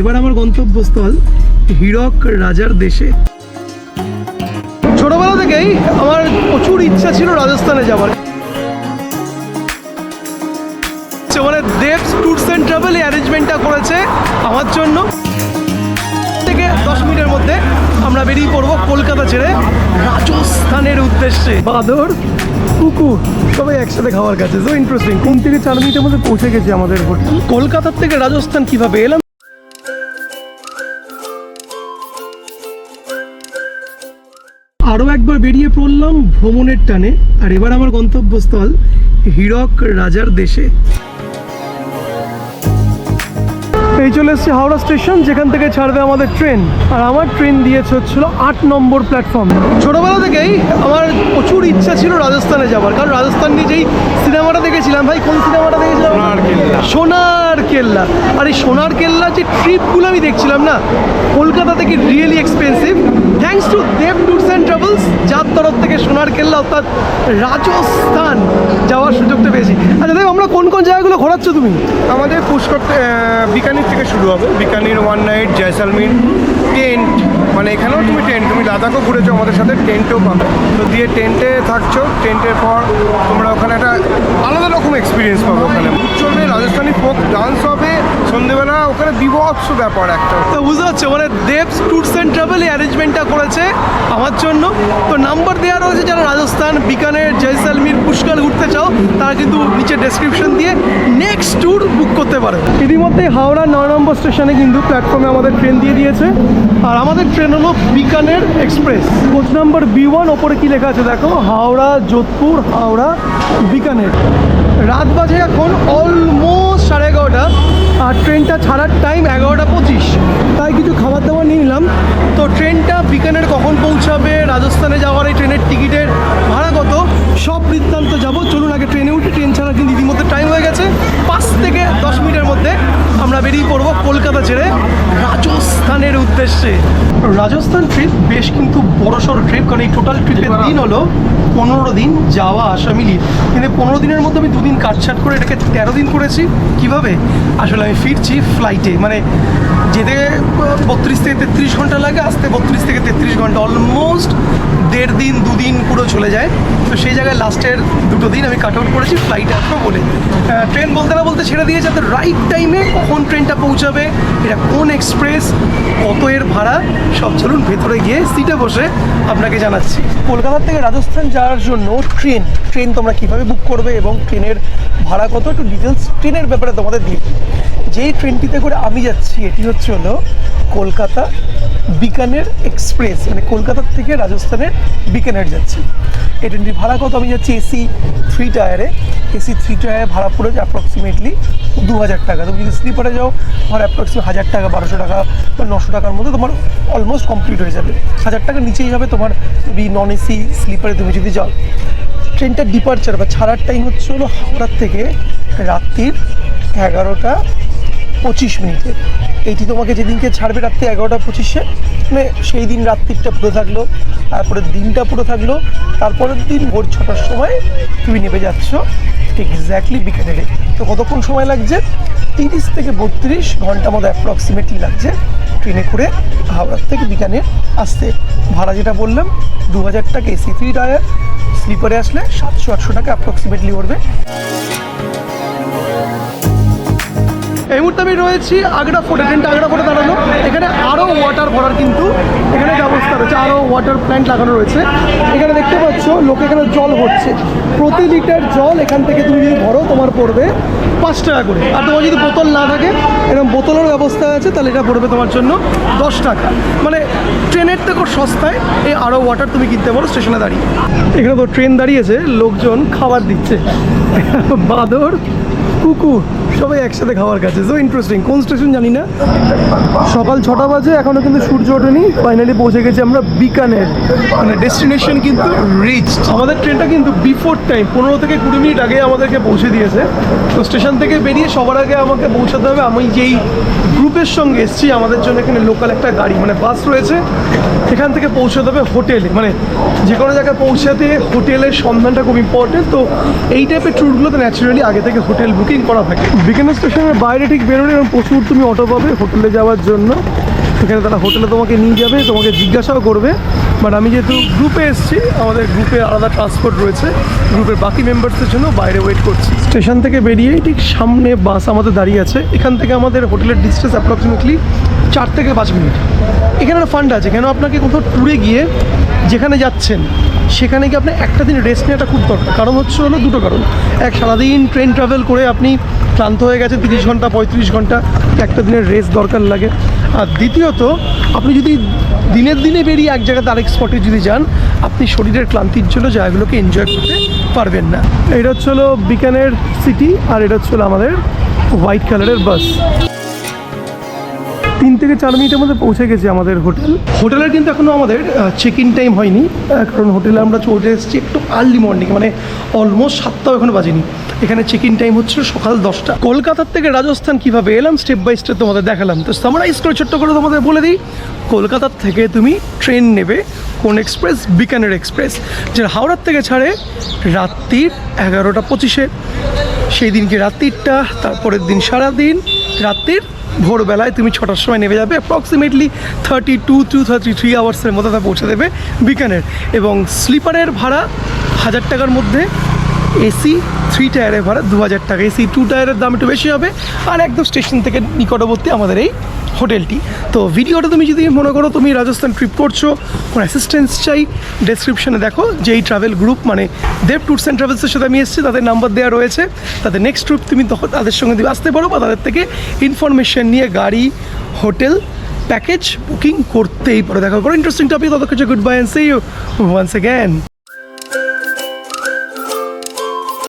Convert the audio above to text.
এবার আমার গন্তব্যস্থল হীরক রাজার দেশে। ছোটবেলা থেকেই আমার প্রচুর ইচ্ছা ছিল রাজস্থানে যাওয়ার। মানে ট্যুরস অ্যান্ড ট্রাভেল এই অ্যারেঞ্জমেন্টটা করেছে আমার জন্য। থেকে দশ মিনিটের মধ্যে আমরা বেরিয়ে পড়ব কলকাতা ছেড়ে রাজস্থানের উদ্দেশ্যে। বাদর, কুকুর, সবাই একসাথে খাওয়ার কাছে। সো ইন্টারেস্টিং তিন থেকে চার মিনিটের মধ্যে পৌঁছে গেছে আমাদের কলকাতার থেকে রাজস্থান কীভাবে এলাম? আরও একবার বেরিয়ে পড়লাম ভ্রমণের টানে। আর এবার আমার গন্তব্যস্থল হীরক রাজার দেশে। এই চলে এসছে হাওড়া স্টেশন যেখান থেকে ছাড়বে আমাদের ট্রেন। আর আমার ট্রেন দিয়েছে হচ্ছিল আট নম্বর প্ল্যাটফর্ম। ছোটবেলা থেকেই আমার প্রচুর ইচ্ছা ছিল রাজস্থানে যাওয়ার। কারণ রাজস্থান নিয়ে যেই সিনেমাটা দেখেছিলাম। ভাই কোন সিনেমাটা দেখেছিলাম? সোনার কেল্লা। আর এই সোনার কেল্লা যে ট্রিপগুলো আমি দেখছিলাম না কলকাতা থেকে really expensive thanks to Dev tours and travels যার তরফ থেকে সোনার কেল্লা অর্থাৎ রাজস্থান যাওয়ার সুযোগটা পেয়েছি। আচ্ছা দেখো আমরা কোন কোন জায়গাগুলো ঘোরাচ্ছ তুমি? আমাদের পুষ্কর বিকানির থেকে শুরু হবে। Bikaner one night Jaisalmer tent মানে এখানেও তুমি টেন্ট তুমি লাদাখও ঘুরেছো আমাদের সাথে টেন্টও পাবে। তো দিয়ে টেন্টে থাকছো টেন্টের পর তোমরা ওখানে একটা আলাদা রকম এক্সপিরিয়েন্স পাবে ওখানে। চলবে রাজস্থানি ফোক ডান্স হবে সন্ধেবেলা ওখানে বিভৎস ব্যাপার একটা। তো বুঝতে পারছ মানে দেবস ট্যুরস অ্যান্ড ট্রাভেল অ্যারেঞ্জমেন্টটা করেছে আমার জন্য। তো নাম্বার দেওয়া রয়েছে যারা রাজস্থান, বিকানের, জয়সালমির পুষ্কর ঘুরতে চাও, তারা কিন্তু নিচে ডেসক্রিপশন দিয়ে নেক্সট ট্যুর বুক করতে পারো। ইতিমধ্যে হাওড়া নয় নম্বর স্টেশনে কিন্তু প্ল্যাটফর্মে আমাদের ট্রেন দিয়ে দিয়েছে। আর আমাদের ট্রেন হলো Bikaner express coach number B one, ওপরে কী লেখা আছে দেখো? হাওড়া, যোধপুর, হাওড়া, বিকানের। রাত বাজে এখন অলমোস্ট পাঁচ থেকে দশ মিনিটের মধ্যে আমরা বেরিয়ে পড়ব কলকাতা ছেড়ে রাজস্থানের উদ্দেশ্যে। রাজস্থান ট্রিপ বেশ কিন্তু বড়সড় ট্রিপ কারণ এই টোটাল ট্রিপের দিন হলো পনেরো দিন যাওয়া আসা মিলিয়ে। কিন্তু পনেরো দিনের মধ্যে আমি দুদিন কাটছাট করে এটাকে তেরো দিন করেছি। কীভাবে? আসলে আমি ফিরছি ফ্লাইটে মানে যেতে বত্রিশ থেকে তেত্রিশ ঘণ্টা লাগে, আসতে বত্রিশ থেকে তেত্রিশ ঘণ্টা। অলমোস্ট দেড় দিন, দুদিন পুরো চলে যায়। তো সেই জায়গায় লাস্টের দুটো দিন আমি কাট আউট করেছি ফ্লাইটে আসব বলে ট্রেন বলতে না বলতে ছেড়ে দিয়েছে তো রাইট টাইমে কখন ট্রেনটা পৌঁছাবে, এটা কোন এক্সপ্রেস, কত এর ভাড়া, সব চলুন ভেতরে গিয়ে সিটে বসে আপনাকে জানাচ্ছি। কলকাতা থেকে রাজস্থান যাওয়ার জন্য ট্রেন ট্রেন তোমরা কীভাবে বুক করবে এবং ট্রেনের ভাড়া কত? একটু ডিটেলস ট্রেনের ব্যাপারে তোমাদের দিই। যেই ট্রেনটিতে করে আমি যাচ্ছি, এটি হচ্ছে হলো কলকাতা বিকানের এক্সপ্রেস মানে কলকাতার থেকে রাজস্থানের বিকানের যাচ্ছি। এই ট্রেনটির ভাড়া কত? আমি যাচ্ছি এসি থ্রি টায়ারে। এসি থ্রি টায়ারে ভাড়া পড়ে পড়েছে অ্যাপ্রক্সিমেটলি দু হাজার টাকা। তুমি যদি স্লিপারে যাও, তোমার অ্যাপ্রক্সিমেট হাজার টাকা, বারোশো টাকা বা নশো টাকার মধ্যে তোমার অলমোস্ট কমপ্লিট হয়ে যাবে। হাজার টাকার নিচেই হবে তোমার যদি নন এসি স্লিপারে তুমি যদি যাও। ট্রেনটার ডিপার্চার বা ছাড়ার টাইম হচ্ছে হলো হাওড়ার থেকে রাত্রির এগারোটা পঁচিশ মিনিটে। এইটি তোমাকে যেদিনকে ছাড়বে রাত্রি এগারোটা পঁচিশে মানে সেই দিন রাত্রিটা পুরো থাকল তারপরে দিনটা পুরো থাকল, তারপরের দিন ভোর ছটার সময় তুমি নেমে যাচ্ছ এক্স্যাক্টলি বিকেলে। তো কতক্ষণ সময় লাগছে? তিরিশ থেকে বত্রিশ ঘণ্টা মতো অ্যাপ্রক্সিমেটলি লাগছে। ট্রেনে করে হাওড়ার থেকে বিকানে আসতে। ভাড়া যেটা বললাম দু হাজার টাকা এসি থ্রি টায়ার স্লিপারে আসলে সাতশো, আটশো টাকা অ্যাপ্রক্সিমেটলি পড়বে। এই মুহূর্তে আমি রয়েছি আগ্রা ফোর্টে, ট্রেনটা আগ্রা ফোর্টে দাঁড়ানো এখানে আরও ওয়াটার ভরার কিন্তু এখানে ব্যবস্থা রয়েছে আরও ওয়াটার প্ল্যান্ট লাগানো রয়েছে। এখানে লোক এখানে জল হচ্ছে প্রতি লিটার জল এখান থেকে তুমি যদি ভরো, তোমার পড়বে পাঁচ টাকা করে। আর তোমার যদি বোতল না থাকে, এরকম বোতলের ব্যবস্থা আছে, তাহলে এটা পড়বে তোমার জন্য দশ টাকা। মানে ট্রেনের থেকে সস্তায়, এই আরও ওয়াটার তুমি কিনতে পারো স্টেশনে দাঁড়িয়ে। এখানে তো ট্রেন দাঁড়িয়েছে, লোকজন খাবার দিচ্ছে। বাদর কুকুর সবাই একসাথে খাওয়ার কাছে। সো ইন্টারেস্টিং কোন স্টেশন জানি না। সকাল ছটা বাজে এখনও কিন্তু সূর্য ওঠেনি। ফাইনালি পৌঁছে গেছি আমরা বিকানের। মানে ডেস্টিনেশন কিন্তু রিচ আমাদের ট্রেনটা কিন্তু বিফোর টাইম পনেরো থেকে কুড়ি মিনিট আগে আমাদেরকে পৌঁছে দিয়েছে। তো স্টেশন থেকে বেরিয়ে সবার আগে আমাকে পৌঁছাতে হবে। আমি যেই গ্রুপে গ্রুপের সঙ্গে এসেছি, আমাদের জন্য এখানে লোকাল একটা গাড়ি মানে বাস রয়েছে। এখান থেকে পৌঁছে দেবে হোটেলে মানে যে কোনো জায়গায় পৌঁছাতে হোটেলের সন্ধানটা খুব ইম্পর্টেন্ট তো এই টাইপের ট্যুরগুলোতে ন্যাচারালি আগে থেকে হোটেল বুকিং করা থাকে। বিকেনার স্টেশনের বাইরে ঠিক বেরোলে এবং প্রচুর তুমি অটো পাবে হোটেলে যাওয়ার জন্য। সেখানে তারা হোটেলে তোমাকে নিয়ে যাবে, তোমাকে জিজ্ঞাসাও করবে। বাট আমি যেহেতু গ্রুপে এসেছি, আমাদের গ্রুপে আলাদা ট্রান্সপোর্ট রয়েছে। গ্রুপের বাকি মেম্বার্সদের জন্য বাইরে ওয়েট করছি। স্টেশন থেকে বেরিয়েই ঠিক সামনে বাস আমাদের দাঁড়িয়ে আছে। এখান থেকে আমাদের হোটেলের ডিস্টেন্স অ্যাপ্রক্সিমেটলি চার থেকে পাঁচ মিনিট। এখানে একটা ফান্ড আছে। কেন আপনাকে কোথাও ট্যুরে গিয়ে যেখানে যাচ্ছেন, সেখানে গিয়ে আপনার একটা দিন রেস্ট নেওয়াটা খুব দরকার। কারণ হচ্ছে হলো দুটো কারণ। এক, সারাদিন ট্রেন ট্রাভেল করে আপনি ক্লান্ত হয়ে গেছে তিরিশ ঘণ্টা, পঁয়ত্রিশ ঘণ্টা, একটা দিনের রেস্ট দরকার লাগে। আর দ্বিতীয়ত, আপনি যদি দিনের দিনে বেরিয়ে এক জায়গাতে আরেক স্পটে যদি যান, আপনি শরীরের ক্লান্তির জন্য জায়গাগুলোকে এনজয় করতে পারবেন না। এটা হচ্ছে হলো বিকানের সিটি আর এটা হচ্ছে আমাদের হোয়াইট কালারের বাস তিন থেকে চার মিনিটের মধ্যে পৌঁছে গেছি আমাদের হোটেল। হোটেলের কিন্তু এখনও আমাদের চেক ইন টাইম হয়নি কারণ হোটেলে আমরা চলে এসেছি একটু আর্লি মর্নিং মানে অলমোস্ট সাতটাও এখনও বাজেনি। এখানে চেক ইন টাইম হচ্ছে সকাল দশটা। কলকাতার থেকে রাজস্থান কীভাবে এলাম স্টেপ বাই স্টেপ তোমাদের দেখালাম। তো সামারাইজ করে, ছোট্ট করে তোমাদের বলে দিই, কলকাতার থেকে তুমি ট্রেন নেবে কোন এক্সপ্রেস বিকানের এক্সপ্রেস যেটা হাওড়ার থেকে ছাড়ে রাত্রির এগারোটা পঁচিশে। সেই দিনকে রাত্রিরটা, তারপরের দিন সারাদিন, রাত্রির ভোরবেলায় তুমি ছটার সময় নেমে যাবে। Approximately thirty two two thirty three আওয়ার্সের মধ্যে তা পৌঁছে দেবে বিকানের। এবং স্লিপারের ভাড়া হাজার টাকার মধ্যে এসি থ্রি টায়ারের ভাড়া দু হাজার টাকা। এসি টু টায়ারের দাম একটু বেশি হবে। আর একদম স্টেশন থেকে নিকটবর্তী আমাদের এই হোটেলটি। তো ভিডিওটা তুমি যদি মনে করো তুমি রাজস্থান ট্রিপ করছ, কোনো অ্যাসিস্ট্যান্স চাই ডেসক্রিপশনে দেখো যে এই ট্রাভেল গ্রুপ মানে দেব ট্যুরস অ্যান্ড ট্রাভেলসের সাথে আমি এসেছি, তাদের নাম্বার দেওয়া রয়েছে। তাদের নেক্সট ট্রিপ তুমি তখন তাদের সঙ্গে তুমি আসতে পারো বা তাদের থেকে ইনফরমেশন নিয়ে গাড়ি, হোটেল প্যাকেজ বুকিং করতেই পারো। দেখা করো। ইন্টারেস্টিং টপিক তত কিছু good bye and see you once again